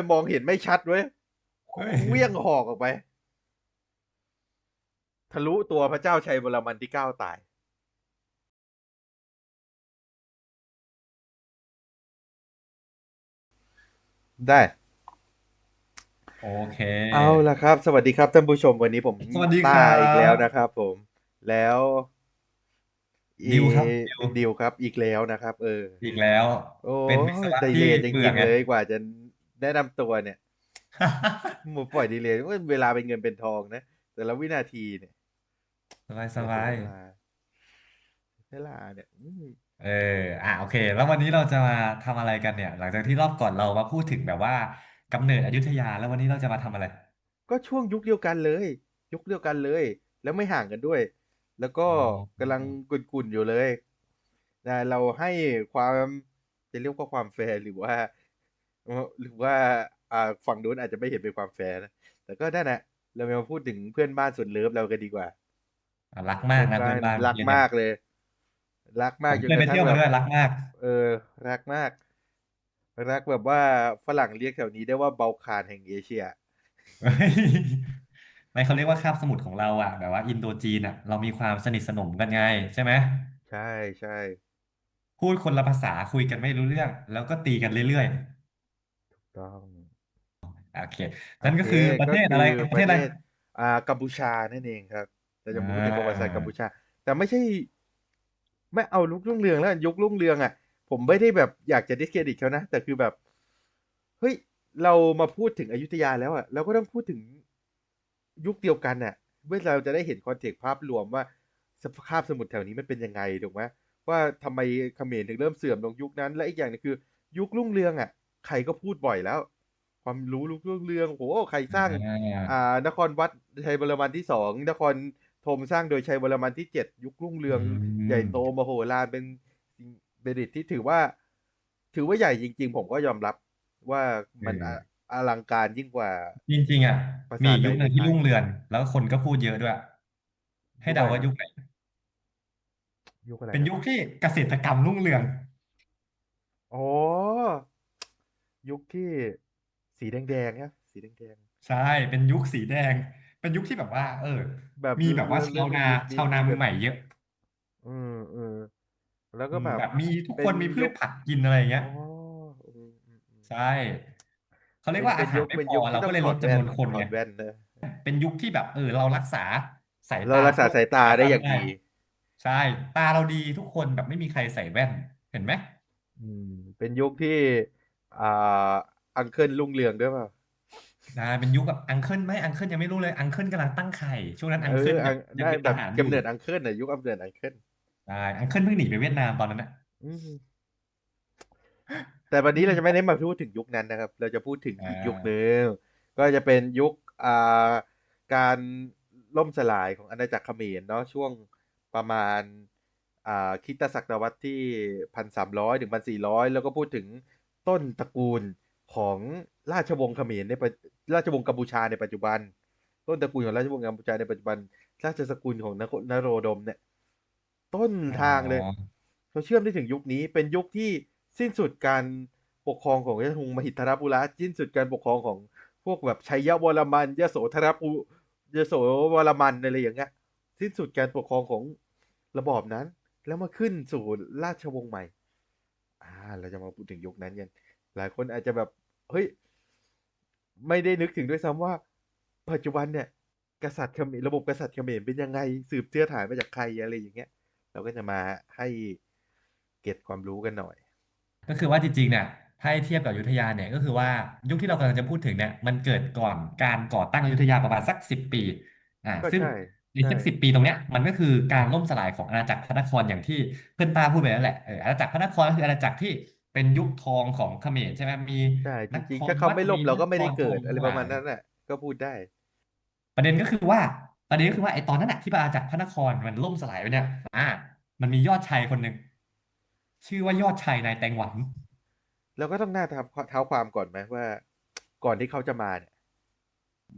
ยมองเห็นไม่ชัดเว้ยเฮ้ยเวียงหอกออกไป ทะลุตัวพระเจ้าชัยวรมันที่เก้าตาย ได้ โอเค เอาละครับ สวัสดีครับท่านผู้ชมวันนี้ผมสวัสดีต้าครับ อีกแล้วนะครับผม แล้วดิวครับอีดิว ดิวครับ อีกแล้วนะครับ เออ อีกแล้ว โอ้เป็นวิศวะดีที่เลยจเบื่ริองไงๆเลยกว่าจะ แนะนำตัวเนี่ยหมูปล่อยดีเลยเวลาเป็นเงินเป็นทองนะ แต่ละวินาทีเนี่ย สบายสบายเวลาเวลาเนี่ยอืมเออ อะโอเค แล้ววันนี้เราจะมาทำอะไรกันเนี่ย หลังจากที่รอบก่อนเรามาพูดถึงแบบว่ากำเนิดอยุธยาแล้ววันนี้เราจะมาทำอะไร ก็ช่วงยุคเดียวกันเลย ยุคเดียวกันเลย แล้วไม่ห่างกันด้วย แล้วก็อ๋อกำลังกุ่นๆอยู่เลยนะเราให้ความจะเรียกว่าความแฟร์หรือว่า หรือว่าอ่าฝั่งนู้นอาจจะไม่เห็นเป็นความแฟร์นะแต่ก็นั่นแหละเรามาพูดถึงเพื่อนบ้านสุดเลิฟเรากันดีกว่าอะรักมากนะเพื่เพื่ออนนบ้าบ้านนรักเพื่อนเนี่ยมากเลย รักผมมากจนเคยกไประทั่เที่ยวงมาแบด้วยบรักมาก เออ รักมาก รักแบบว่าฝรั่งเรียกแถวนี้ได้ว่าเบาคานแห่งเอเชียเฮ้ยไม่เขาเรียกว่าคาบสมุทรของเราอะแบบว่าอินโดจีนอะ เรามีความสนิทสนมกันไงใช่ไหมใช่ใช่พูดคนละภาษาคุยกันไม่รู้เรื่อง แล้วก็ตีกันเรื่อย ต้องๆโอเคโอนั่นก็เคคือประก็เทศคือะไรอประปเทศระอะไรเทศอ่ากัมพูชานั่นเองครับเราจะอ่พูดถึงประวัติศาสตร์กัมาพูชา แต่ไม่ใช่ ไม่เอาลุกรุ่งเรืองแล้วกันยุครุ่งเรืองอะ ผมไม่ได้แบบอยากจะดิสเครดิตเขานะ แต่คือแบบ เฮ้ย เรามาพูดถึงอยุธยาแล้วอะเราก็ต้องพูดถึงยุคเดียวกันอะเพื่อเราจะได้เห็นคอนเทกต์ภาพรวมว่าสภาพสมุทรแถวนี้มันเป็นยังไงถูกไหมว่าทำไมเขมรถึงเริ่มเสื่อมลงยุคนั้น และอีกอย่างหนึงคือ ยุครุ่งเรืองอะ ใครก็พูดบ่อยแล้ว ความรู้ลุกรุ่งเรืองโหใครสร้างอ่าอ่านครวัดชัยวรมันที่สองนครธมสร้างโดยชัยวรมันที่เจ็ดยุครุ่งเรือง ใหญ่โตมโหฬารเป็นสิ่งเป็นดิตที่ถือว่า ถือว่าใหญ่จริง ๆ ผมก็ยอมรับว่ามันออลังการยิ่งกว่า จริง ๆ อะปรามีสาทอีกยุคหนึ่งในที่ไทยรุ่งเรืองแล้วคนก็พูดเยอะด้วย ให้เดาว่ายุคไหนยุคอะไรเป็นยุคที่เกษตรกรรมรุ่งเรืองอ๋อ ยุคที่สีแดงๆนะสีแดงใช่เป็นยุคสีแดง เป็นยุคที่แบบว่า เออ ๆแบบมีแบบว่าเริ่ชามวเป็นนา ยุคนี้ชาวนาที่มืแบอบ ใหม่เยอะอืมเออแล้วอืก็มแบบแบบมีทุกเป็คนนมีพืยุชคผักกินอะไรอย่างเงี้อ๋ยออืมอืมอืมใช่เขาเรีเป็ยกนว่าเป็อานหารยุคไม่เป็นพอยุคเราที่ต้อก็งเลยถลอดดแว่นจำนวนคนถอไง ดแว่นนะเป็นยุคที่แบบเออเรารักษาสายเราตารักษาพวกสายตาตาได้สั้นอย่างได้ ดี ใช่ ตาเราดีทุกคนแบบไม่มีใครใส่แว่น เห็นไหมอืม เป็นยุคที่ อ่าอังเคิลรุ่งเรืองด้วยเปล่านะเป็นยุคแบบอังเคิลไหมอังเคิลยังไม่รู้เลยอังเคิลกำลังตั้งไข่ช่วงนั้นเออังเคิลอยัอังงยังได้เป็นแบทบหารอกำยู่เนิดอังเคิลนะยุคกำเนิดอังเคิลใช่อังเคิลเพิ่งหนีไปเวียดนามตอนนั้นน่ะอืมแต่วันนี้เราจะไม่ได้มาพูดถึงยุคนั้นนะครับ เราจะพูดถึงอ่าอีกยุคหนึ่งก็จะเป็นยุคอ่าการล่มสลายของอาณาจักรเขมรเนาะช่วงประมาณอ่าคริสตศักราชที่พันสามร้อยถึงพันสี่ร้อยแล้วก็พูดถึง ต้นตระกูลของราชวงศ์เขมรในปัจราชวงศ์กัมพูชาในปัจจุบัน ต้นตระกูลของราชวงศ์กัมพูชาในปัจจุบัน ราชสกุลของนโคนโรดมเนี่ย ต้นทางเลยอ๋อเขาเชื่อมได้ถึงยุคนี้เป็นยุคที่สิ้นสุดการปกครองของราชวงศ์มหิทรปุระสิ้นสุดการปกครองของพวกแบบชัยวรมันยโสธรปุยโสวรมันอะไรอย่างเงี้ยสิ้นสุดการปกครองของระบอบนั้น แล้วมาขึ้นสู่ราชวงศ์ใหม่ อ่า เราจะมาพูดถึงยุคนั้นกัน หลายคนอาจจะแบบ เฮ้ย ไม่ได้นึกถึงด้วยซ้ำว่า ปัจจุบันเนี่ย กษัตริย์เขมรระบบกษัตริย์เขมรเป็นยังไง สืบเชื้อสายมาจากใครอะไรอย่างเงี้ย เราก็จะมาให้เก็ตความรู้กันหน่อย ก็คือว่าจริงๆเนี่ยถ้าให้เทียบกับอยุธยาเนี่ยก็คือว่ายุคที่เรากำลังจะพูดถึงเนี่ยมันเกิดก่อนการก่อตั้งอยุธยาประมาณสักสิบปี อ่า ก็ซึ่งใช่ ในใช่สักสิบปีตรงเนี้ยมันก็คือการล่มสลายของอาณาจักรพระนครอย่างที่เพื่อนตาพูดไปนั่นแหละเอออาณาจักรพระนครก็คืออาณาจักรที่เป็นยุคทองของเขมรใช่ไหมมีใช่จนริงคๆรถ้าเขาวัดไม่ล่มมีเราก็นไม่คได้รธเกิดมอะไรทั้งปหระมาลาณยนั้นน่ะ ก็พูดได้ ประเด็นก็คือว่าประเด็นก็คือว่าไอ้ตอนนั้นน่ะที่อาณาจักรพระนครมันล่มสลายไปเนี่ยอ่า มันมียอดชายคนหนึ่งชื่อว่ายอดชายนายแตงหวัน เราก็ต้องหน้าท้าเท้าความก่อนไหมว่า ก่อนที่เขาจะมาเนี่ย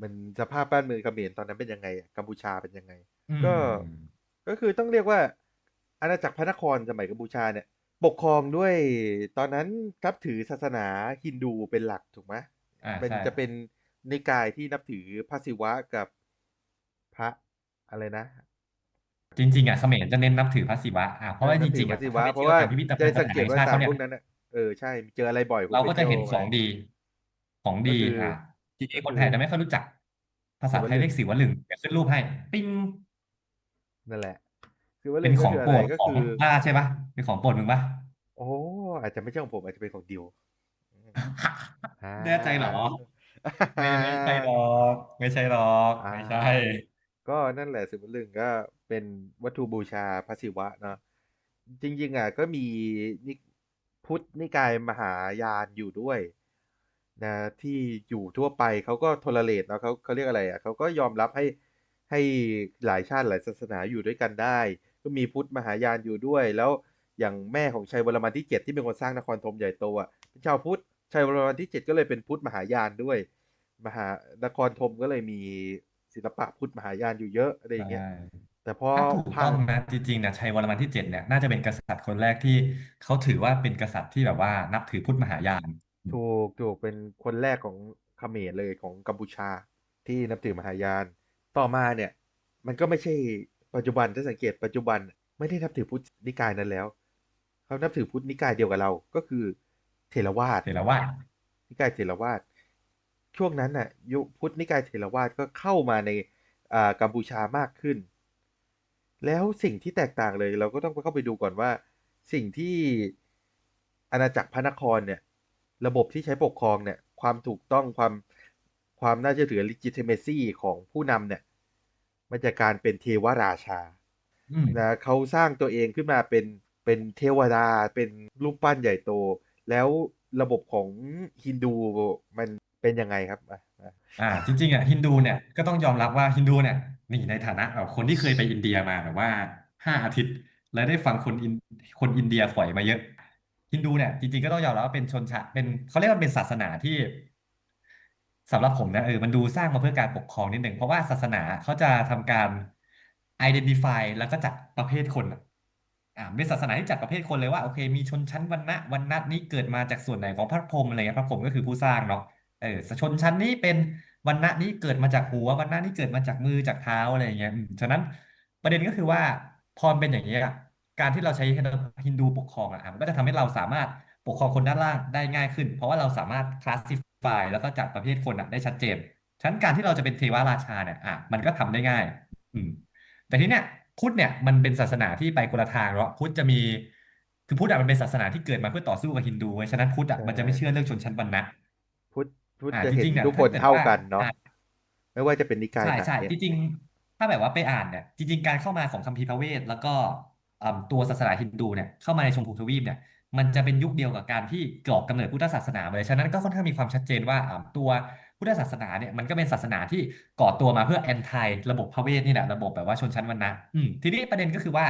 มันสภาพบ้านเมืองเขมรตอนนั้นเป็นยังไงอะกัมพูชาเป็นยังไงอืก็มก็คือต้องเรียกว่า อาณาจักรพระนครสมัยกัมพูชาเนี่ย ปกครองด้วยตอนนั้นนับถือศาสนาฮินดูเป็นหลักถูกไหมอ่าเป็นใช่จะเป็นนิกายที่นับถือพระศิวะกับพระอะไรนะ จริงๆอะเขมรจะเน้นนับถือพระศิวะอ่าเพราะว่านัจบถืริองๆพอะระศิถ้าวะไปเพราะเที่ยวว่าตามพิพิธจะภัณฑ์สสังถานเกตแห่งว่าชาติตาเขามเนี่ยพวกนั้นน่ะเออใช่เจออะไรบ่อยผมเราไปก็จะเที่ยวเห็นขมาองดี ของก็ดีคืออ่าทีนี้ก็คนคืไทอยจะไม่ค่อยรู้จัก ภาศิษาวไทยลึเรีงยกศิวลึงเดี๋ยวขึ้นรูปให้ ปิ้งนั่นแหละศิวเป็ลึนงขก็องคือโปอะรไรดก็ของคือป้าใช่ปะเป็นของโปรดมึงปะโอ้อาจจะไม่ใช่ของผมอาจจะเป็นของดิวอืมอ่าแน่ใจเหรอไม่ไม่ใช่หรอกไม่ใช่หรอกอ่าไม่ใช่ ก็นั่นแหละศิวลึงก็เป็นวัตถุบูชาพระศิวะเนาะจริงๆอะก็มีนิพุทธนิกายมหายานอยู่ด้วย นะที่อยู่ทั่วไปเขาก็โทเลเรตเนาะเขาเขาเรียกอะไรอะเขาก็ยอมรับให้ให้หลายชาติหลายศาสนาอยู่ด้วยกันได้ ก็มีพุทธมหายานอยู่ด้วย แล้วอย่างแม่ของชัยวรมันที่เจ็ดที่เป็นคนสร้างนครธมใหญ่โตอะเป็นชาวพุทธชัยวรมันที่เจ็ดก็เลยเป็นพุทธมหายานด้วย มหานครธมก็เลยมีศิลปะพุทธมหายานอยู่เยอะอะไรอย่างเงี้ยใช่แต่พอถ้าถูกพัต้งองนะจริงๆนะชัยวรมันที่เจ็ดเนี่ยน่าจะเป็นกษัตริย์คนแรกที่เขาถือว่าเป็นกษัตริย์ที่แบบว่านับถือพุทธมหายาน ถูกถูกเป็นคนแรกของเขมรเลยของกัมพูชาที่นับถือมหายาน ต่อมาเนี่ย มันก็ไม่ใช่ปัจจุบันถ้าสังเกตปัจจุบันไม่ได้นับถือพุทธนิกายนั้นแล้ว เขานับถือพุทธนิกายเดียวกับเรา ก็คือเถรวาทเถรวาทนิกายเถรวาทช่วงนั้นน่ะยุคพุทธนิกายเถรวาทก็เข้ามาในอ่ากัมพูชามากขึ้น แล้วสิ่งที่แตกต่างเลยเราก็ต้องเข้าไปดูก่อนว่า สิ่งที่อาณาจักรพระนครเนี่ย ระบบที่ใช้ปกครองเนี่ยความถูกต้องความความน่าเชื่อถือ legitimacy ของผู้นำเนี่ยมันจะการเป็นเทวราชาอืมนะเขาสร้างตัวเองขึ้นมาเป็นเป็นเทวดาเป็นรูปปั้นใหญ่โต แล้วระบบของฮินดูมันเป็นยังไงครับอะอะอ่าจริงๆอะฮินดูเนี่ยก็ต้องยอมรับว่าฮินดูเนี่ยนี่ในฐานะแบบคนที่เคยไปอินเดียมาแบบว่าห้าอาทิตย์ และได้ฟังคนอินคนอินเดียฝอยมาเยอะ ฮินดูเนี่ยจริงๆก็ต้องยอมรับว่าเป็นชนชาติเป็นเขาเรียกว่าเป็นศาสนาที่สำหรับผมนะเออมันดูสร้างมาเพื่อการปกครองนิดหนึ่งเพราะว่าศาสนาเขาจะทำการ identify แล้วก็จัดประเภทคนอะอ่าเป็นศาสนาที่จัดประเภทคนเลยว่าโอเค มีชนชั้นวรรณะวรรณะนี้เกิดมาจากส่วนไหนของพระพรหมอะไรเงี้ยพระพรหมก็คือผู้สร้างเนาะเออชนชั้นนี้เป็นวรรณะนี้เกิดมาจากหัววรรณะนี้เกิดมาจากมือจากเท้าอะไรอย่างเงี้ยอืมฉะนั้นประเด็นก็คือว่าพอเป็นอย่างเงี้ย การที่เราใช้ฮินดูปกครองอะมันก็จะทำให้เราสามารถปกครองคนด้านล่างได้ง่ายขึ้น เพราะว่าเราสามารถคลาสสิฟายแล้วก็จัดประเภทคนอะได้ชัดเจนฉะนั้นการที่เราจะเป็นเทวราชาเนี่ยอะมันก็ทำได้ง่าย อืม แต่ทีเนี้ยพุทธเนี่ยมันเป็นศาสนาที่ไปคนละทางเนาะพุทธจะมี คือพุทธอะมันเป็นศาสนาที่เกิดมาเพื่อต่อสู้กับฮินดูเว้ยฉะนั้นพุทธอะใช่มันจะไม่เชื่อเรื่องชนชั้นวรรณะ พุทธพุทธอ่าจะจเห็นริงๆเนี่ยทุกคถ้านเกิดเท่าว่ากันเนาะอ่า ไม่ว่าจะเป็นนิกายใช่ไหนใช่เนี่ยจริงๆ ถ้าแบบว่าไปอ่านเนี่ยจริง ๆ การเข้ามาของคัมภีร์พระเวทแล้วก็ อ่าตัวศาสนาฮินดูเนี่ยเข้ามาในชมพูทวีปเนี่ยมันจะเป็นยุคเดียวกับการที่ก่อกำเนิดพุทธศาสนาเลยฉะนั้นก็ค่อนข้างมีความชัดเจนว่าอ่าตัวพุทธศาสนาเนี่ยมันก็เป็นศาสนาที่ก่อตัวมาเพื่อแอนตี้ระบบพระเวทนี่แหละระบบแบบว่าชนชั้นวรรณะอืมทีนี้ประเด็นก็คือว่า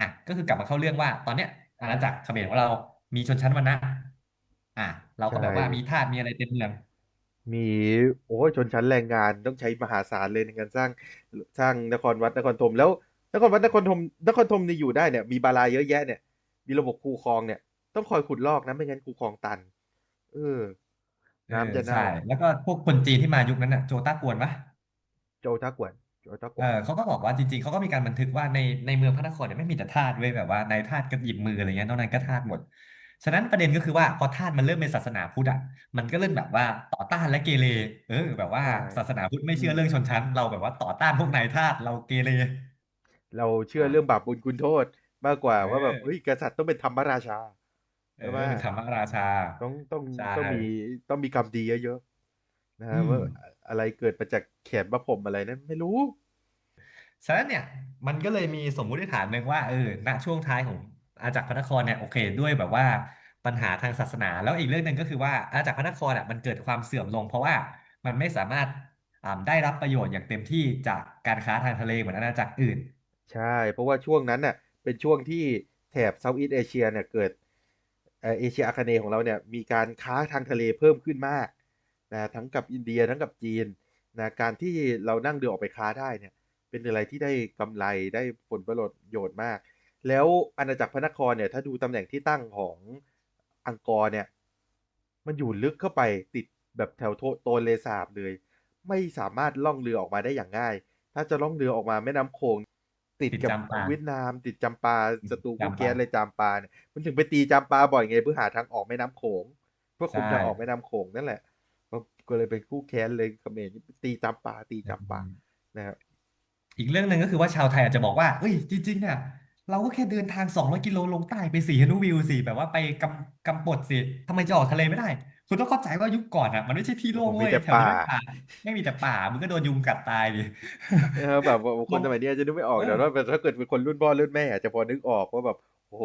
อะก็คือกลับมาเข้าเรื่องว่า ตอนเนี้ยอาณาจักรเขมรของเรามีชนชั้นวรรณะอะเราก็ใช่ แบบว่ามีทาสมีอะไรเต็มเมือง มีโอ้ยชนชั้นแรงงานต้องใช้มหาศาลเลยในการสร้างสร้างนครวัดนครธมแล้ว นครวัดนครธมนครธมนี่อยู่ได้เนี่ยมีบาลาเยอะแยะเนี่ย มีระบบคูคลองเนี่ย ต้องคอยขุดลอกนะไม่งั้นคูคลองตัน เออเออน้ำจะใช่เน่าแล้วก็พวกคนจีนที่มายุคนั้นน่ะโจต้ากวนปะโจทักกวนโจทักกเอวนอเขาก็บอกว่าจริงๆเขาก็มีการบันทึกว่าในในเมืองพระนครเนี่ยไม่มีแต่ทาสเว้ยแบบว่านายทาสก็หยิบมืออะไรเงี้ยนอกนั้นก็ทาสหมด ฉะนั้นประเด็นก็คือว่าพอทาสมันเริ่มเป็นศาสนาพุทธอะมันก็เริ่มแบบว่าต่อต้านและเกเรเออ แบบว่าใช่ศาสนาพุทธไม่อืเชื่อม เรื่องชนชั้น เราแบบว่าต่อต้านพวกนายทาสเราเกเร เราเชื่ออ่าเรื่องบาปบุญคุณโทษมากกว่าเอว่าแบบอเฮ้ยกษัตริย์ต้องเป็นธรรมราชาเอใช่ไหมอธรรมราชา ต้องต้องใช่ต้องมีต้องมีกรรมดีเยอะๆนะอืฮะมว่าอะไรเกิดมาจากแขนพระพรหมอะไรนั้นไม่รู้ฉะนั้นเนี่ยมันก็เลยมีสมมุติฐานหนึ่งว่าเออณช่วงท้ายของอาณาจักรพระนครเนี่ยโอเคด้วยแบบว่าปัญหาทางศาสนา แล้วอีกเรื่องหนึ่งก็คือว่าอาณาจักรพระนครอะมันเกิดความเสื่อมลง เพราะว่ามันไม่สามารถอ่าได้รับประโยชน์อย่างเต็มที่จากการค้าทางทะเลเหมือนอาณาจักรอื่น ใช่ เพราะว่าช่วงนั้นน่ะเป็นช่วงที่แถบเซาท์อีสเอเชียเนี่ยเกิดเอเชียอาคเนย์ของเราเนี่ยมีการค้าทางทะเลเพิ่มขึ้นมากนะทั้งกับอินเดียทั้งกับจีนนะการที่เรานั่งเรือออกไปค้าได้เนี่ยเป็นอะไรที่ได้กำไรได้ผลประโยชน์มาก แล้วอาณาจักรพระนครเนี่ยถ้าดูตำแหน่งที่ตั้งของอังกอร์เนี่ยมันอยู่ลึกเข้าไปติดแบบแถวโทโตนเลสาบเลย ไม่สามารถล่องเรือออกมาได้อย่างง่าย ถ้าจะล่องเรือออกมาแม่น้ำโขง ติดติดกับจำปา เวียดนาม ติดจำปาศัตรูคู่จำปาแค้นเลยจำปาเนี่ยมันถึงไปตีจำปาบ่อยไงเพื่อหาทางออกแม่น้ำโขงเพื่อคุมใช่ ทางออกแม่น้ำโขงนั่นแหละก็ก็เลยเป็นคู่แค้นเลยเขมรตีจำปาตีจำปานะครับ อีกเรื่องหนึ่งก็คือว่าชาวไทยอาจจะบอกว่าเอ้ยจริงๆเนี่ยเราก็แค่เดินทาง200กิโลลงใต้ไปสีฮนุวิวสิแบบว่าไปกำกำปดสิทำไมจะออกทะเลไม่ได้ คุณต้องเข้าใจว่ายุคก่อนอะ มันไม่ใช่ที่โล่งโอ้โหเว้มียแต่แถวนี้ป่าไม่ป่าไม่มีแต่ป่ามึงก็โดนยุงกัดตายดิ เออแบบว่าคนลสงมัยนี้อาจจะนึกไม่ออกเออ แต่ว่าถ้าเกิดเป็นคนรุ่นพ่อรุ่นแม่อาจจะพอนึกออกว่าแบบโอ้โห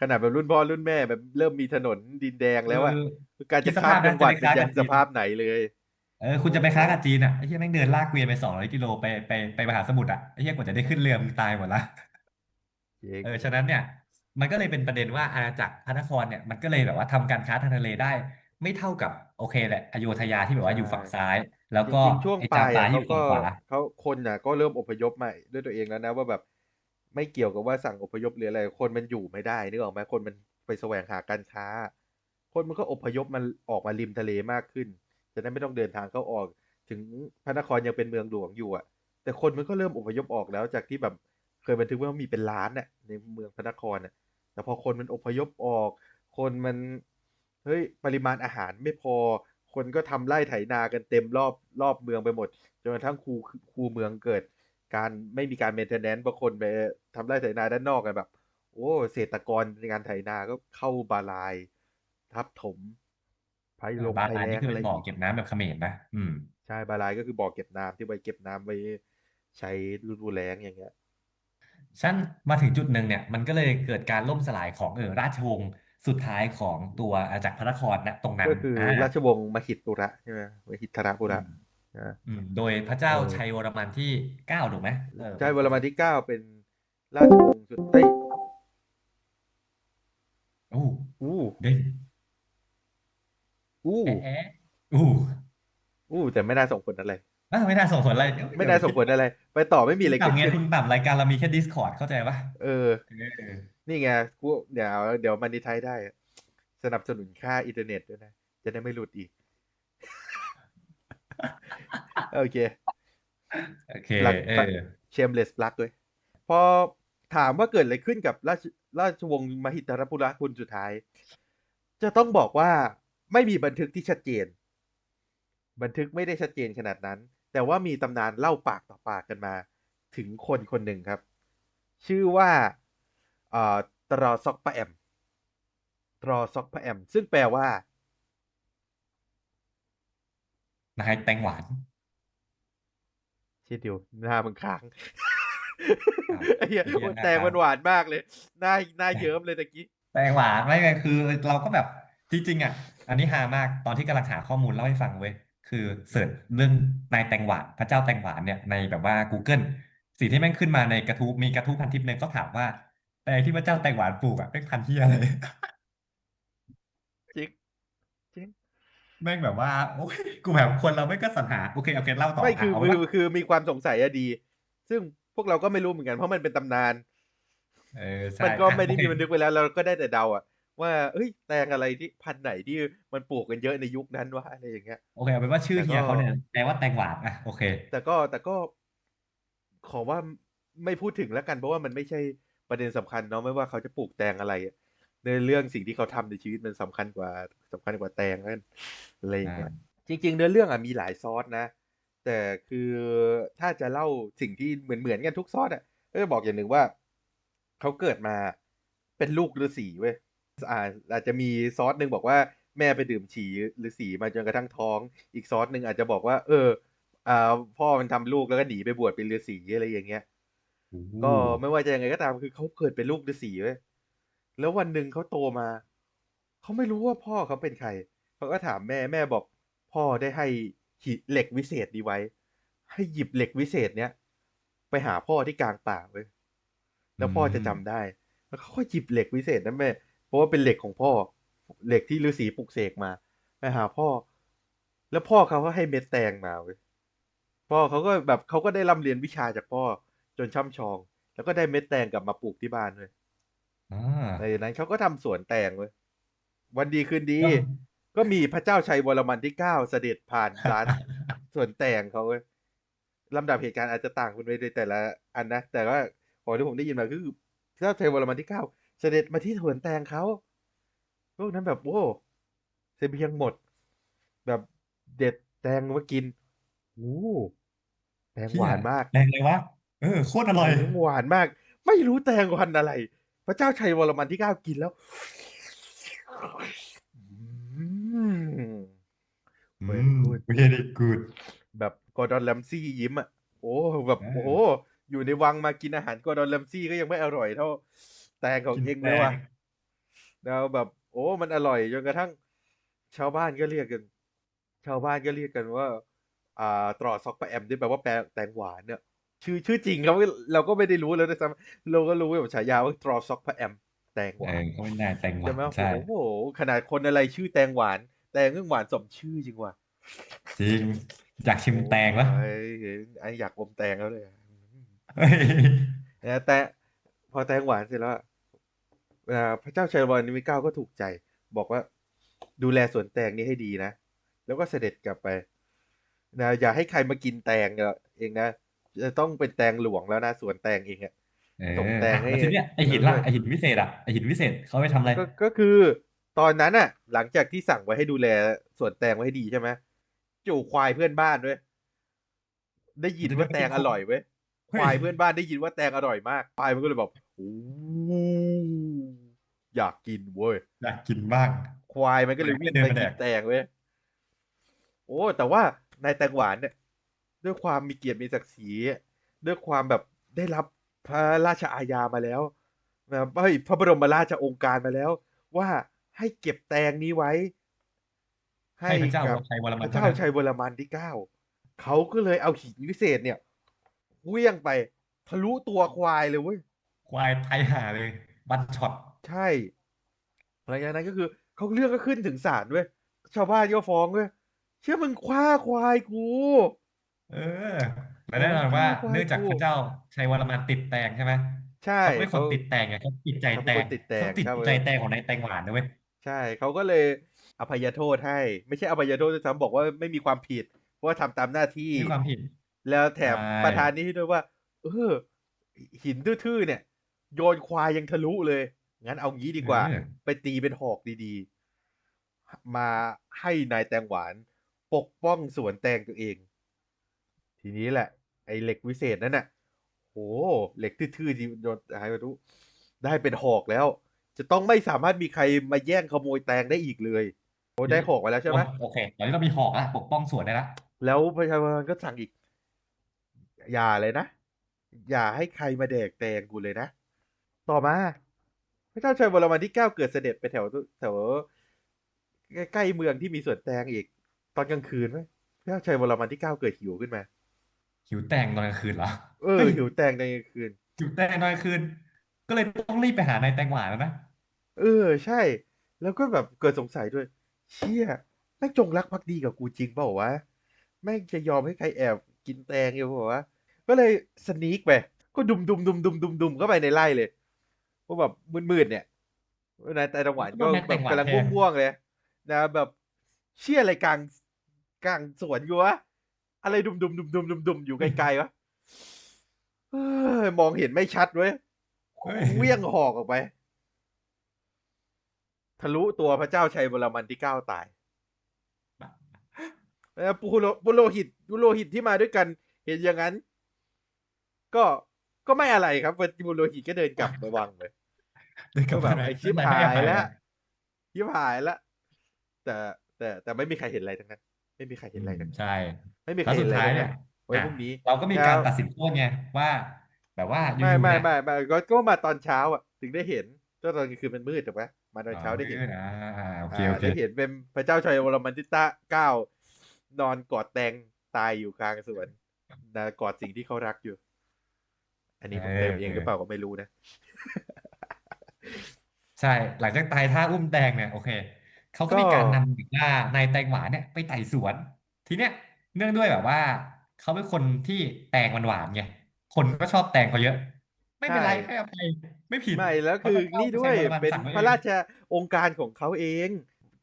ขนาดแบบรุ่นพ่อรุ่นแม่แบบเริ่มมีถนนดินแดงแล้วอะเออคือการคิจะดสข้าภามพจันะงหวัดจะไปเป็นค้ายักับงจีสนภาพไหนเลย เออคุณจะไปค้ากับจีนอะไอ้เหี้ยแม่งเดินลากเกวียนไป200กิโลไปไปไปมหาสมุทรอะไอ้เหี้ยกว่าจะได้ขึ้นเรือมึงตายหมดละจริงเออ ฉะนั้นเนี่ย มันก็เลยเป็นประเด็นว่าอาณาจักรพระนครเนี่ย มันก็เลยแบบว่าทำการค้าทางทะเลได้ ไม่เท่ากับ โอเคแหละอโยธยาที่แบบว่าอยู่ฝั่งซ้าย แล้วจก็ริงๆ ช่วงไอ้ปลายจำปาอะที่อยู่เขาก็ฝั่งขวา เขาคนน่ะ ก็เริ่มอพยพมาด้วยตัวเองแล้วนะว่าแบบไม่เกี่ยวกับว่าสั่งอพยพหรืออะไร คนมันอยู่ไม่ได้นึกออกไหมคนมันไปแสวงหาการค้า คนมันก็อพยพมันออกมาริมทะเลมากขึ้นจะได้ไม่ต้องเดินทางเข้าออก ถึงพระนครยังเป็นเมืองหลวงอยู่อะ แต่คนมันก็เริ่มอพยพออกแล้วจากที่แบบเคยบันทึกว่ามีเป็นล้านน่ะในเมืองพระนครน่ะ แต่พอคนมันอพยพออก คนมัน เฮ้ยปริมาณอาหารไม่พอ คนก็ทำไร่ไถนากันเต็มรอบรอบเมืองไปหมดจนกระทั่งคูคูเมืองเกิด การไม่มีการเมนเทนแนนซ์บางคนไปทำไร่ไถนาด้านนอกกันแบบ โอ้เกษตรกรในการไถนาก็เข้าบาลาย ทับถมภัยเอลองบาภัยลานแล้นี่งคืออะไรเป็นบ่ออีกเก็บน้ำแบบเขมรนะอืมใช่บาลายก็คือบ่อเก็บน้ำที่ไว้เก็บน้ำไว้ใช้ฤดูแล้งอย่างเงี้ยฉันมาถึงจุดหนึ่งเนี่ยมันก็เลยเกิดการล่มสลายของเออราชวงศ์ สุดท้ายของตัวอาณาจักรพระนครนะตรงนั้นก็คืออ่าราชวงศ์มหิตตุระใช่ไหมมหิทธรปุอืระมนะอืมโดยพระเจ้าเออชัยวรมันที่เก้าถูกไหมเออใช่วรมันที่เก้าเป็นราชวงศ์สุดเอ้ยอู้อู้เด้งอู้แอะแอะอู้อู้แต่ไม่น่าส่งผลอะไร อะไม่น่าส่งผลอะไรเดี๋ยวไม่เดี๋ยวน่าส่งผลอะไร ไปต่อไม่มีคุอะไรณเกิดต่ำไงขึ้น คุณต่ำรายการเรามีแค่ Discord เข้าใจปะเออ เออนี่ไงกูเดี๋ยวเดี๋ยวมันนิทายได้สนับสนุนค่าอินเทอร์เน็ตด้วยนะ จะได้ไม่หลุดอีก โอเค โอเคหลังเออ เชมเลสปลักด้วย พอถามว่าเกิดอะไรขึ้นกับราชราชวงศ์มหิทรปุระคุณสุดท้าย จะต้องบอกว่าไม่มีบันทึกที่ชัดเจน บันทึกไม่ได้ชัดเจนขนาดนั้น แต่ว่ามีตำนานเล่าปากต่อปากกันมา ถึงคนคนหนึ่งครับ ชื่อว่าเอ่อตรอซอกปะแอมตรอซอกปะแอม ซึ่งแปลว่านายแตงหวานเช่นเดียวหน้ามึงค้างอ้าวไอ้เหี้ยไอ้เหี้ยมันหน้าแตงค้างมันหวานมากเลยหน้าหน้าเยิ้มเลยตะกี้แตงหวานไม่ไงคือเราก็แบบจริงๆอะ อันนี้ฮามากตอนที่กำลังหาข้อมูลเล่าให้ฟังเว้ย คือเสิร์ชเรื่องนายแตงหวานพระเจ้าแตงหวานเนี่ยในแบบว่า Google สิ่งที่แม่งขึ้นมาในกระทู้มีกระทู้พันทิปหนึ่งก็ถามว่า แต่ที่พระเจ้าแตงหวานปลูกอะเป็นพันธุ์ที่อะไรจริงจริงแม่งแบบว่าโอ้ยกูแบบคนเราไม่ก็สรรหาโอเคโอเคเล่าต่อไม่อะคือเอาคืเป็นอว่าคือมีความสงสัยอะดี ซึ่งพวกเราก็ไม่รู้เหมือนกันเพราะมันเป็นตำนาน เออใช่มันก็อะไม่ได้โอเคมีบันทึกไว้แล้วเราก็ได้แต่เดาอะ ว่าเอ้ยแตงอะไรที่พันธุ์ไหนที่มันปลูกกันเยอะในยุคนั้นวะอะไรอย่างเงี้ย โอเคเอาเป็นว่าชื่อแต่เฮียก็เขาเนี่ยแปลว่าแตงหวานอะโอเค แต่ก็แต่ก็ ขอว่าไม่พูดถึงแล้วกันเพราะว่ามันไม่ใช่ประเด็นสำคัญเนาะไม่ว่าเขาจะปลูกแตงอะไรอะในเรื่องสิ่งที่เขาทำในชีวิตมันสำคัญกว่าสำคัญกว่าแตงนั่นอะไรอย่างเงี้ยจริง ๆ เนื้อเรื่องอะมีหลายซอสนะ แต่คือถ้าจะเล่าสิ่งที่เหมือนเหมือนกันทุกซอสอะก็จะบอกอย่างหนึ่งว่า เขาเกิดมาเป็นลูกฤาษีเว้ย อ่าอาจจะมีซอสหนึ่งบอกว่าแม่ไปดื่มฉี่ฤาษีมาจนกระทั่งท้อง อีกซอสหนึ่งอาจจะบอกว่า เอออ่าพ่อมันทำลูกแล้วก็หนีไปบวชเป็นฤาษีอะไรอย่างเงี้ยก็ไม่ว่าจะยังไงก็ตามคือเขาเกิดเป็นลูกฤาษีเว้ยแล้ววันหนึ่งเขาโตมาเขาไม่รู้ว่าพ่อเขาเป็นใครเขาก็ถามแม่แม่บอก พ่อได้ให้หิเหล็กวิเศษนี้ไว้ ให้หยิบเหล็กวิเศษเนี้ยไปหาพ่อที่กลางป่าเว้ยแล้วพ่อจะจำได้ แล้วเขาก็หยิบเหล็กวิเศษนั้นแม่เพ ราะว่าเป็นเหล็กของพ่อ เหล็กที่ฤาษีปลุกเสกมาไปหาพ่อ แล้วพ่อเขาก็ให้เม็ดแตงมาเว้ยพ่อเขาก็แบบเขาก็ได้ร่ำเรียนวิชาจากพ่อจนช่ำชอง แล้วก็ได้เม็ดแตงกลับมาปลูกที่บ้านเลยอ่าในนั้นเขาก็ทำสวนแตงเว้ยวันดีคืนดีก็ก็มีพระเจ้าชัยวรมันที่เก้าเสด็จผ่านร้านสวนแต่งเขาเว้ยลำดับเหตุการณ์อาจจะต่างกันไปในแต่ละอันนะ แต่ว่าของที่ผมได้ยินมาคือพระเจ้าชัยวรมันที่เก้า เสด็จมาที่สวนแต่งเขาพวกนั้นแบบโอ้เสบียงหมด แบบเด็ดแตงมากินโอ้แตงเชี่หยวานมากแรงเลยวะเออโคตรอร่อยแตงหวานมาก ไม่รู้แตงพันธุ์อะไร พระเจ้าชัยวรมันที่เก้ากินแล้วอืมอื very ม good very good แบบกอร์ดอนแรมซี่ยิ้มอะโอ้แบบอ่าโอ้โหอยู่ในวังมากินอาหารกอร์ดอนแรมซี่ก็ยังไม่อร่อยเท่า แตงของกินเองแตเลยว่ะงแล้วแบบโอ้ มันอร่อยจนกระทั่ง ชาวบ้านก็เรียกกัน ชาวบ้านก็เรียกกันว่า อ่าตรอซอกปะแอมที่แปลว่าแปลแตงหวานเนี่ย ชื่อชื่อจริงเราก็เราก็ไม่ได้รู้แล้วด้วยซ้ำเราก็รู้แบบฉายาว่าตรอซอกปะแอมแตงหเอวานอก็ไม่น่าแตงหวาใช่นไหมใช่โอ้โหขนาดคนอะไรชื่อแตงหวาน แตงเรื่องหวานสมชื่อจริงว่ะจริงอยากชิมแตงวะโอ้ยไอ้อยากอมแตงแล้วเลยอะเฮ้ยนะแต่พ อแตงหวานเสร็จแล้วอะอ่าพระเจ้าชัยวรนิมิเก้าก็ถูกใจ บอกว่าดูแลสวนแตงนี้ให้ดีนะ แล้วก็เสด็จกลับไปนะอย่าให้ใครมากินแตงเองนะจะต้องเป็นแตงหลวงแล้วนะสวนแตงเองอะเออส่งแตงให้แล้วทีเนี้ยไอหินล่ะไอหินวิเศษอะไอหินวิเศษเขาไปทำอะไรก็ก็คือตอนนั้นน่ะหลังจากที่สั่งไว้ให้ดูแลสวนแตงไว้ให้ดีใช่ไหมจู่ควายเพื่อนบ้านด้วยได้ยินว่าแตงอร่อยเว้ยเฮ้ยควายเพื่อนบ้านได้ยินว่าแตงอร่อยมากควายมันก็เลยแบบโอ้อยากกินเว้ย อยากกินบ้าง ควายมันก็เลยวิ่งเดินไปมาแดกิกนแตงเว้ย โอ้ แต่ว่านายแตงหวานเนี่ย ด้วยความมีเกียรติมีศักดิ์ศรี ด้วยความแบบได้รับพระราชอาญามาแล้วแบบเฮ้ยพระบรมราชโองการมาแล้ว ว่าให้เก็บแตงนี้ไว้ ให้ให้พระเจ้ากับชัยวรพมันระเท่าเจ้านั้นชัยวรมันที่เก้าเขาก็เลยเอาหินวิเศษเนี่ยเวี่ยงไปทะลุตัวควายเลยเว้ย ควายไทยห่าเลยบันช็อตใช่หลังจากนั้นก็คือเขาเรื่องก็ขึ้นถึงศาลเว้ยชาวบ้านก็ฟ้องเว้ยเชื่อมึงคว้าควายกู เออและแน่นอนว่าควายเนื่องจากกูพระเจ้าชัยวรมันติดแตงใช่ไหมใช่เขาไม่คนเขาติดแตงไงเขาติดใจเขาแตเป็นคงนติดแตเขางติดครับใจแตงของนายแตงหวานนะเว้ยใช่เขาก็เลยอภัยโทษให้ ไม่ใช่อภัยโทษด้วยซ้ำบอกว่าไม่มีความผิดเพราะว่าทำตามหน้าที่มีความผิด แล้วแถมใช่ประธานนี้ให้ด้วยว่า เออหินทื่อๆเนี่ย โยนควายยังทะลุเลย งั้นเอางี้ดีกว่าเออไปตีเป็นหอกดีๆ มาให้นายแตงหวาน ปกป้องสวนแตงตัวเอง ทีนี้แหละ ไอ้เหล็กวิเศษนั่นน่ะโหเหล็กทื่อๆที่โดนหายไปทุได้เป็นหอกแล้ว จะต้องไม่สามารถมีใครมาแย่งขโมยแตงได้อีกเลยโอ้ได้หอกไปแล้วใช่ไหมโอเคตอนนี้เรามีหอกแล้วปกป้องสวนได้ละแล้วพระชาวานก็สั่งอีก อย่าเลยนะ อย่าให้ใครมาแดกแตงกูเลยนะ ต่อมา พระเจ้าชัยวรมันที่เก้าเกิดเสด็จไปแถวแถวใกล้ๆเมืองที่มีสวนแตงอีก ตอนกลางคืนไหมพระเจ้าชัยวรมันที่เก้าเกิดหิวขึ้นมา หิวแตงตอนกลางคืนเหรอ เออฮ้ยหิวแตงในกลางคืน หิวแตงตอนกลางคืน ก็เลยต้องรีบไปหานายแตงหวานแล้วนะ เออใช่ แล้วก็แบบเกิดสงสัยด้วย เชี่ยแม่งจงรักภักดีกับกูจริงเปล่าวะ แม่งจะยอมให้ใครแอบกินแตงอยู่เปล่าวะ ก็เลยสนีกไป ก็ดุมดุมดุมดุมดุมดุมเข้าไปในไร่เลยเพราะแบบมืดๆเนี่ยนายแต่จังหวะก็ก็แม่งแบแต่บงหวานกำลังแทนง่วงๆเลยนะแบบเชี่ยอะไรกลางกลางสวนอยู่วะอะไรดุมดุมดุมดุมดุมดุมอยู่ไกลๆวะเอ้ยมองเห็นไม่ชัดเว้ยเฮ้ยเวี่ยงหอกออกไป ทะลุตัวพระเจ้าชัยวรมันที่เก้าตายแล้วปุโรปุโรหิตปุโรหิตที่มาด้วยกัน เห็นอย่างนั้น ก็ ก็ไม่อะไรครับปุโรหิตก็เดินกลับมาวางเลยเดินกลัก็บแบบมาไอ้ชิบไม่หาให้อยภัแล้วอะชิบหายแล้วแต่แต่แต่ไม่มีใครเห็นอะไรทั้งนั้น ไม่มีใครเห็นอะไรทั้งนั้นใช่ไม่มีใคแล้รวเห็สุนดอะไรท้ายทั้งเนี่นั้ยนไว้พรุ่งนี้ เราก็มีแล้วการตัดสินโทษไงว่า แบบว่าอยู่ไม่ๆไม่เนี่ยไม่ไม่ก็ก็มาตอนเช้าอะ ถึงได้เห็นก็ตอนกลางคืนมันมืดถูกไหมมาตอนเช้าได้เห็นอ่าอ่าโอเคอ่าโอเคได้เห็นเป็นพระเจ้าชัยวรมันที่ตะเก้านอนกอดแตงตายอยู่กลางสวนนะกอดสิ่งที่เขารักอยู่ อันนี้ผมเติมเองหรือเปล่าก็ไม่รู้นะ ใช่หลังจากตายท่าอุ้มแตงเนี่ยโอเคเขาก็ก็มีการนำแบบว่านายแตงหวานเนี่ยไปไต่สวน ทีเนี้ยเนื่องด้วยแบบว่าเขาเป็นคนที่แตงมันหวานไงคนก็ชอบแตงเขาเยอะ ไม่เป็นไรใช่ให้อภัยไม่ผิด ไม่แล้วเพราะคือ พระเจ้านี่ด้วยชัยวรมันเป็นสั่งไว้พระเองราชองค์การของเขาเอง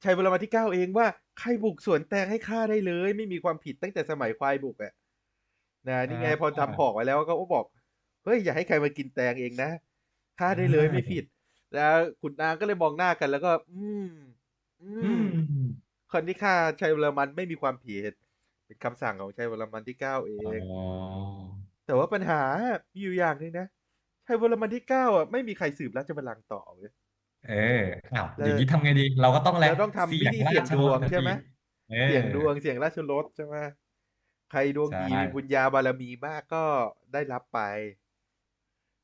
ชัยวรมันที่เก้าเองว่าใครบุกสวนแตงให้ฆ่าได้เลย ไม่มีความผิดตั้งแต่สมัยควายบุกอะนะนี่ไงอ่าพอทำหอกไว้แล้วก็บอก เฮ้ยอย่าให้ใครมากินแตงเองนะฆ่าได้เลยไม่ผิด แล้วขุนนางก็เลยมองหน้ากัน แล้วก็ อืม อือืมมคนที่ฆ่าชัยวรมันไม่มีความผิดเป็นคำสั่งของชัยวรมันที่เก้าเออ๋งอแต่ว่าปัญหามีอยู่อย่างหนึ่งนะชัยวรมันที่เก้าอะไม่มีใครสืบราชบัลลังก์ต่อเว้ยเอออ้าวแล้วอย่างนี้ทำไงดี เราก็ต้องแลเราต้องทำพิธีเสี่ยงดวงใช่ไหมเออเสี่ยงดวงเสี่ยงราชรสใช่ไหมใครดวงใช่ดีมีบุญญาบารมีมากก็ได้รับไป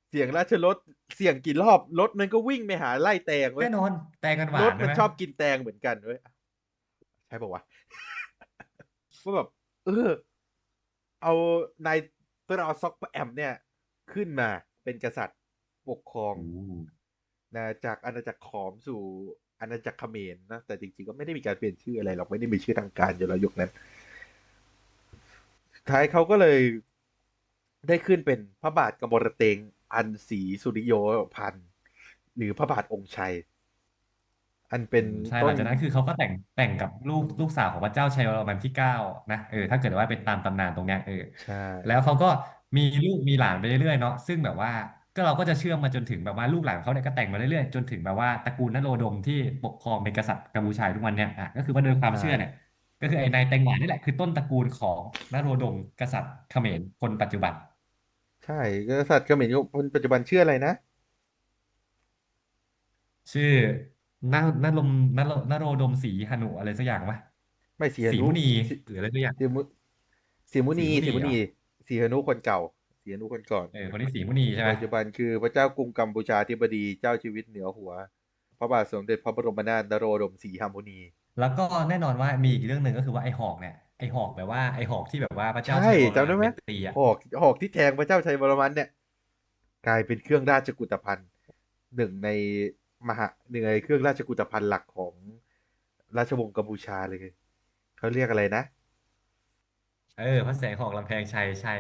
เสี่ยงราชรสเสี่ยงกี่รอบรถมันก็วิ่งไปหาไล่แตงเว้ยแน่นอน แตงกันหวารถนมันใไหชอบกินแตงเหมือนกันเว้ยใช่ปะวะว่าแบบเออ เอานายตรอซอกปะแอมเนี่ย ขึ้นมาเป็นกษัตริย์ปกครองโอ้นะจากอาณาจักรขอมสู่อาณาจักรเขมรนะแต่จริงๆก็ไม่ได้มีการเปลี่ยนชื่ออะไรหรอกไม่ได้มีชื่อทางการอยู่แล้วยุคนั้นสุดท้ายเขาก็เลยได้ขึ้นเป็นพระบาทกมรเตง อันศรีสุริโยพันธ์หรือพระบาทองค์ชัย อันเป็นใช่หต้ลันงจากนั้นคือเขาก็แต่งแต่งกับลูกลูกสาวของพระเจ้าชัยวรมันที่เก้านะเออถ้าเกิดว่าเป็นตามตำนานตรงเนี้ยเออใช่แล้วเขาก็มีลูกมีหลานไปเรื่อยๆเนาะซึ่งแบบว่าก็เราก็จะเชื่อมมาจนถึงแบบว่าลูกหลานเขาเนี่ยก็แต่งมาเรื่อยๆจนถึงแบบว่าตระกูลนโรดมที่ปกครองเป็นกษัตริย์กัมพูชาทุกวันเนี่ยอะก็คือว่าโดยความเชื่อเนี่ยก็คือไอ้นายแตงหวานนี่แหละคือต้นตระกูลของนโรดมกษัตริย์เขมรคนปัจจุบันใช่กษัตริย์เขมรคนปัจจุบันชื่ออะไรนะชื่อนนรมนรนโรดมศรีหนุอะไรสักอย่างวะไม่สีศรีหนุมุนีสีหรืออะไรสักอย่างสีมุสีมุนีศรีสีมุมุนีนีเหรอสีหนุคนเก่าสีหนุคนก่อน เออคนที่ศรีมุนีใช่ไหมปัจจุบันคือพระเจ้ากรุงกัมพูชาธิบดีเจ้าชีวิตเหนือหัว พระบาทสมเด็จพระบรมนาถนโรดมศรีหมุนี แล้วก็แน่นอนว่ามีอีกเรื่องหนึ่งก็คือว่าไอ้หอกเนี่ย ไอ้หอกแบบว่าไอ้หอกที่แบบว่าพระเจ้าใช่ชัยวรจำได้ไหมนตีอะหอกหอกที่แทงพระเจ้าชัยวรมันเนี่ย กลายเป็นเครื่องราชกุฏภัณฑ์หนึ่งในมหาหนึ่งในเครื่องราชกุฏภัณฑ์หลักของราชวงศ์กัมพูชาเลยเขาเรียกอะไรนะเออ พระแสงหอกลำแพงชัยใช่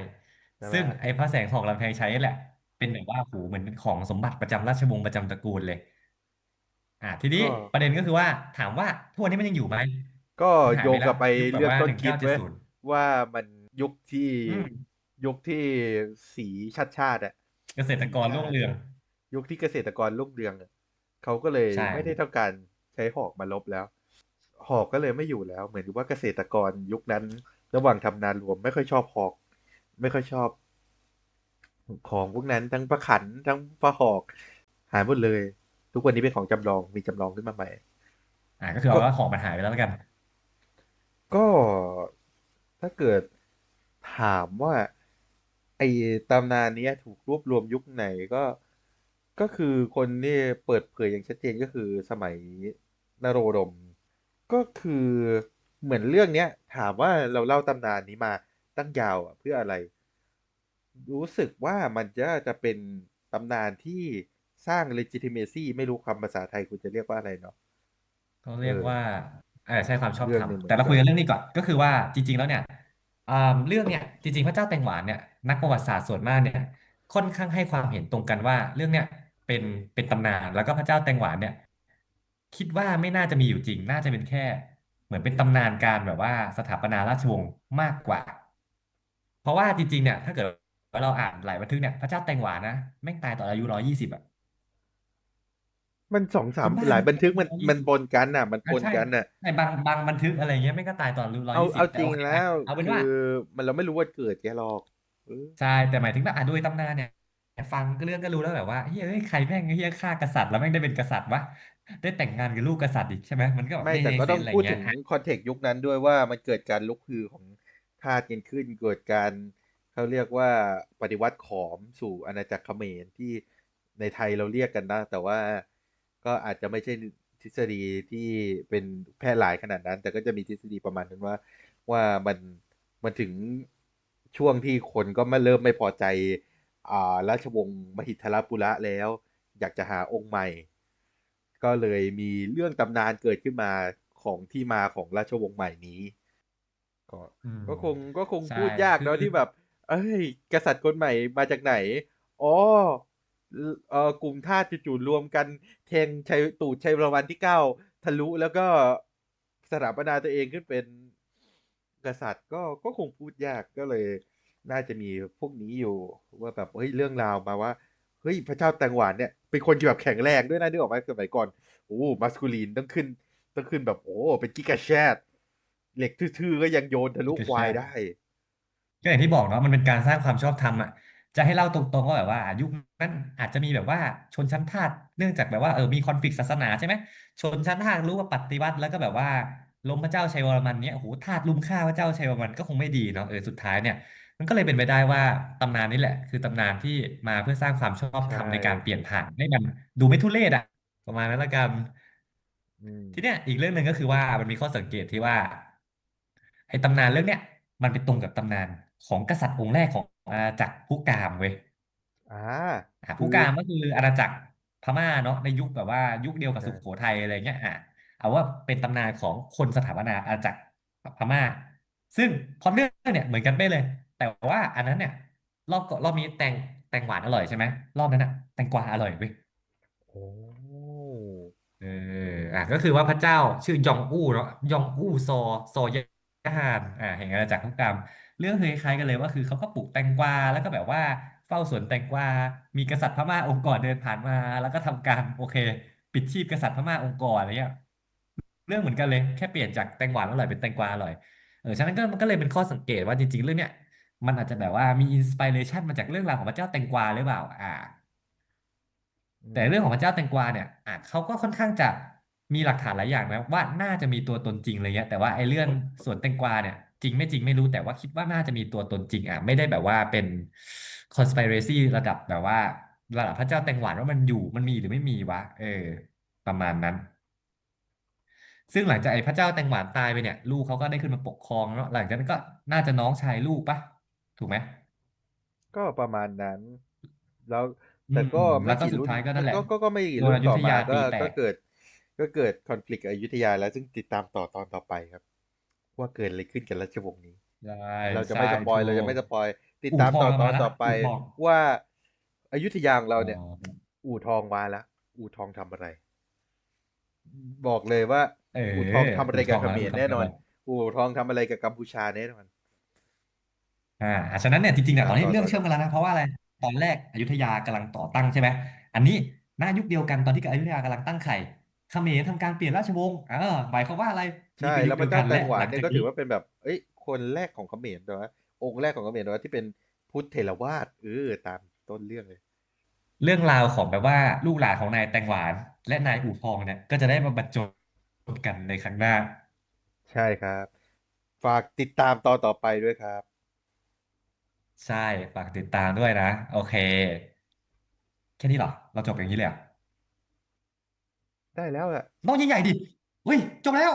ใช่ไหมซึ่งไอ้พระแสงหอกลำแพงชัยนี่แหละ เป็นแบบว่าโหเหมือนเป็นของสมบัติประจำราชวงศ์ประจำตระกูลเลย อ่าทีนี้ก็ประเด็นก็คือว่าถามว่าทุกวันนี้มันยังอยู่ไหม ก็มันหายโยไปงแล้กลัวบไปยุคแบบเรื่องว่าต้หนนึ่งคิเก้าดเจ็ดเว้ยศูนย์ว่ามันยุคที่อืมยุคที่สีชาติชาติอะเกษตรกรรุ่งเรือง ยุคที่เกษตรกรรุ่งเรืองอะเขาก็เลยใช่ไม่ได้ต้องการใช้หอกมาลบแล้ว หอกก็เลยไม่อยู่แล้ว เหมือนกับว่าเกษตรกรยุคนั้น ระหว่างทำนารวมไม่ค่อยชอบหอก ไม่ค่อยชอบ ของพวกนั้นทั้งพระขันทั้งพระหอกหายหมดเลย ทุกวันนี้เป็นของจำลองมีจำลองขึ้นมาใหม่ อ่าก็คือเอาว่าของมันหายไปแล้วแล้วกัน ก็ถ้าเกิดถามว่า ไอ้ตำนานเนี้ยถูกรวบรวมยุคไหนก็ ก็คือคนนี่เปิดเผยอย่างชัดเจนก็คือสมัยนโรดม ก็คือเหมือนเรื่องเนี้ย ถามว่าเราเล่าตำนานนี้มาตั้งยาวอะเพื่ออะไร รู้สึกว่ามันจะจะเป็นตำนานที่สร้าง legitimacy ไม่รู้คำภาษาไทยคุณจะเรียกว่าอะไรเนาะ เขาเรียกว่า เออใช่ความชอบเรื่องธรรหนึ่มงเหมือนแต่เรากันคุยกันเรื่องนี้ก่อนก็คือว่าจริง ๆ แล้วเนี่ยอ่าเรื่องเนี่ยจริง ๆ พระเจ้าแตงหวานเนี่ยนักประวัติศาสตร์ส่วนมากเนี่ยค่อนข้างให้ความเห็นตรงกันว่า เรื่องเนี่ยเป็นเป็นตำนานแล้วก็พระเจ้าแตงหวานเนี่ย คิดว่าไม่น่าจะมีอยู่จริง น่าจะเป็นแค่ เหมือนเป็นตำนานการแบบว่าสถาปนาราชวงศ์มากกว่า เพราะว่าจริงๆเนี่ย ถ้าเกิดว่าเราอ่านหลายบันทึกเนี่ยพระเจ้าแตงหวานนะแม่งตายตอนอายุร้อยยี่สิบอะ มันสองสามคุณบ้าหลายบันทึกมันร้อยยี่มันสิบปนกันน่ะ มันปนใช่กันน่ะ ในบางบางบันทึกอะไรเงี้ยไม่งก็ตายตอนอายุร้อยเอายี่สิบเอาแต่จริโองเคแล้วเอาเป็นคืว่าอมันเราไม่รู้ว่าเกิดแกหรอกเออใช่แต่หมายถึงว่าอะโดยตำนานเนี่ยฟังก็เรื่องก็รู้แล้วแบบว่าเฮ้ยเอ้ยใครแม่งเฮียฆ่ากษัตริย์แล้วแม่งได้เป็นกษัตริย์วะได้แต่งงานกับลูกกษัตริย์อีกใช่ไหมมันก็แบบไม่ไม่แต่เมก็เซต้อนงอะไรพูดเงี้ถึยงอะคอนเทกต์ยุคนั้นด้วยว่ามันเกิดการลุกฮือของทาสกันขึ้นเกิดการเขาเรียกว่าปฏิวัติขอมสู่อาณาจักรเขมรที่ในไทยเราเรียกกันนะ แต่ว่า ก็อาจจะไม่ใช่ทฤษฎีที่เป็นแพร่หลายขนาดนั้น แต่ก็จะมีทฤษฎีประมาณนั้นว่า ว่ามันมันถึงช่วงที่คนก็มาเริ่มไม่พอใจอ่าราชวงศ์มหิทรปุระแล้ว อยากจะหาองค์ใหม่ ก็เลยมีเรื่องตำนานเกิดขึ้นมาของที่มาของราชวงศ์ใหม่นี้ ก็อืมก็คงก็คงใช่พูดยากคือเนาะที่แบบ เอ้ย กษัตริย์คนใหม่มาจากไหน อ๋อ เอ่อกลุ่มทาสจู่ๆรวมกันแทงชัยตู่ชัยวระวันที่เก้าทะลุแล้วก็สถาปนาตัวเองขึ้นเป็นกษัตริย์ก็ก็คงพูดยากก็เลย น่าจะมีพวกนี้อยู่ว่าแบบเฮ้ยเรื่องราวมาว่าเฮ้ยพระเจ้าแตงหวานเนี่ยเป็นคนที่แบบแข็งแรงด้วยนะนึกออกไหมสมัยก่อนโอ้มัสคูลีนต้องขึ้นต้องขึ้นแบบโอ้เป็นกิกาแชดเหล็กทื่อๆก็ยังโยนทะลุควายได้ก็อย่างที่บอกเนาะมันเป็นการสร้างความชอบธรรมอะ จะให้เล่าตรงๆว่าแบบว่า ยุคนั้นอาจจะมีแบบว่าชนชั้นทาสเนื่องจากแบบว่าเออมีคอนฟ lict ศาสนาใช่ไหมชนชั้นทาสรู้ว่าปฏิวัติแล้วก็แบบว่าล้มพระเจ้าชัยวรมันเนี้ยโอ้โหทาสรุมฆ่าพระเจ้าชัยวรมันก็คงไม่ดีเนาะเออสุดท้ายเนี่ย มันก็เลยเป็นไปได้ว่าตำนานนี้แหละ คือตำนานที่มาเพื่อสร้างความชอบธรใช่รมในการเปลี่ยนผ่านให้มันดูไม่ทุเรศอะประมาณนั้นละกัน อืมทีเนี้ยอีกเรื่องหนึ่งก็คือว่ามันมีข้อสังเกตที่ว่าไอ้ตำนานเรื่องเนี้ยมันไปตรงกับตำนานของกษัตริย์องค์แรกของ อาณาจักรพุกามเว้ย อ่า อะคืพุอ กามก็คืออาณาจักรพม่าเนาะในยุคแบบว่ายุคเดียวกับสุโขใช่ทัยอะไรเงี้ยอะเอาว่าเป็นตำนานของคนสถาปนาอาณาจักรพม่า ซึ่งพล็อตเรื่องเนี่ยเหมือนกันเป๊ะเลย แต่ว่าอันนั้นเนี่ยรอบก่อนรอบนี้แตงแตงหวานอร่อยใช่ไหมรอบนั้นอะแตงกวาอร่อยเว้ยโอ้เอออะก็คือว่าพระเจ้าชื่อยองอู้เนาะยองอู้ซอซอยะฮานอ่าแห่งอาณาจักรพุกาม เรื่องเคยคล้ายๆกันเลยว่าคือเขาก็ปลูกแตงกวาแล้วก็แบบว่าเฝ้าสวนแตงกวา มีกษัตริย์พม่าองค์ก่อนเดินผ่านมา แล้วก็ทำการโอเค ปิดชีพกษัตริย์พม่าองค์ก่อนอะไรเงี้ยเรื่องเหมือนกันเลยแค่เปลี่ยนจากแตงหวานอร่อยเป็นแตงกวาอร่อยเออฉะนั้นก็มันก็เลยเป็นข้อสังเกตว่าจริง ๆ เรื่องเนี้ยมันอาจจะแบบว่ามีอินสปิเรชันมาจากเรื่องราวของพระเจ้าแตงกวาหรือเปล่า อ่า อืแต่เรื่องของพระเจ้ามแตงกวาเนี่ยอะเขาก็ค่อนข้างจะมีหลักฐานหลายอย่างนะว่าน่าจะมีตัวตนจริงอะไรเงี้ยแต่ว่าไอ้เรื่องสวนแตงกวาเนี่ย จริงไม่จริงไม่รู้แต่ว่าคิดว่าน่าจะมีตัวตนจริงอะไม่ได้แบบว่าเป็น conspiracy ระดับแบบว่า ระดับพระเจ้าแตงหวานว่ามันอยู่มันมีหรือไม่มีวะ เออ ประมาณนั้น ซึ่งหลังจากไอ้พระเจ้าแตงหวานตายไปเนี่ย ลูกเขาก็ได้ขึ้นมาปกครองแล้วหลังจากนั้นก็น่าจะน้องชายลูกปะถูกไหมก็ประมาณนั้น แล้วอืมแต่ก็แล้วก็สุดไม่กี่รุ่นท้ายก็นั่นแหละก็ก็ก็ไม่กี่โดนอยุรุ่นต่อมาธยาตีก็แตกก็เกิด ก็เกิดคอน FLICT กับอยุธยาแล้วซึ่งติดตามต่อตอนต่อไปครับ ว่าเกิดอะไรขึ้นกับราชวงศ์นี้ใช่เราจะใช่ไม่สปอถูยเราจะไม่กสปอย ติดอู่ตามทอต่งอตอมานแล้วต่อไปอู่ทองว่าอยุธยาของเราอ๋อเนี่ย อู่ทองมาแล้ว อู่ทองทำอะไร บอกเลยว่าเอออู่ทองทำอะไรอู่ทกัอบงเขมาแล้วมอู่รทองแน่ทำนออะไรนอู่ทองทำอะไรกับกัมพูชาแน่นอนอ่าอะฉะนั้นเนี่ยจริงๆเนี่ยตตามต่ออนนี้เรื่อต่งอเชื่อมกันแล้วนะเพราะว่าอะไรตอนแรกอยุธยากำลังต่อตั้งใช่ไหมอันนี้ณยุคเดียวกันตอนที่อยุธยากำลังตั้งไข่ เขมรทำการเปลี่ยนราชวงศ์เออหมายความว่าอะไรนี่ใช่คือยุแล้ควพเดียระวกัเจ้านแตและงหวาหนลังเนี่ยจากก็นี้ถือว่าเป็นแบบเอ้ยคนแรกของเขมรแต่ว่าองค์แรกของเขมรแต่ว่าที่เป็นพุทธเถรวาทเออตามต้นเรื่องเลย เรื่องราวของแบบว่าลูกหลานของนายแตงหวาน และนายอู่ทองเนี่ยก็จะได้มาบรรจบกันในครั้งหน้า ใช่ครับ ฝากติดตามตอนต่อไปด้วยครับ ใช่ฝากติดตามด้วยนะ โอเค แค่นี้เหรอ เราจบอย่างนี้เลยเหรอ ได้แล้วอะน้องใหญ่ๆดิเฮ้ยจบแล้ว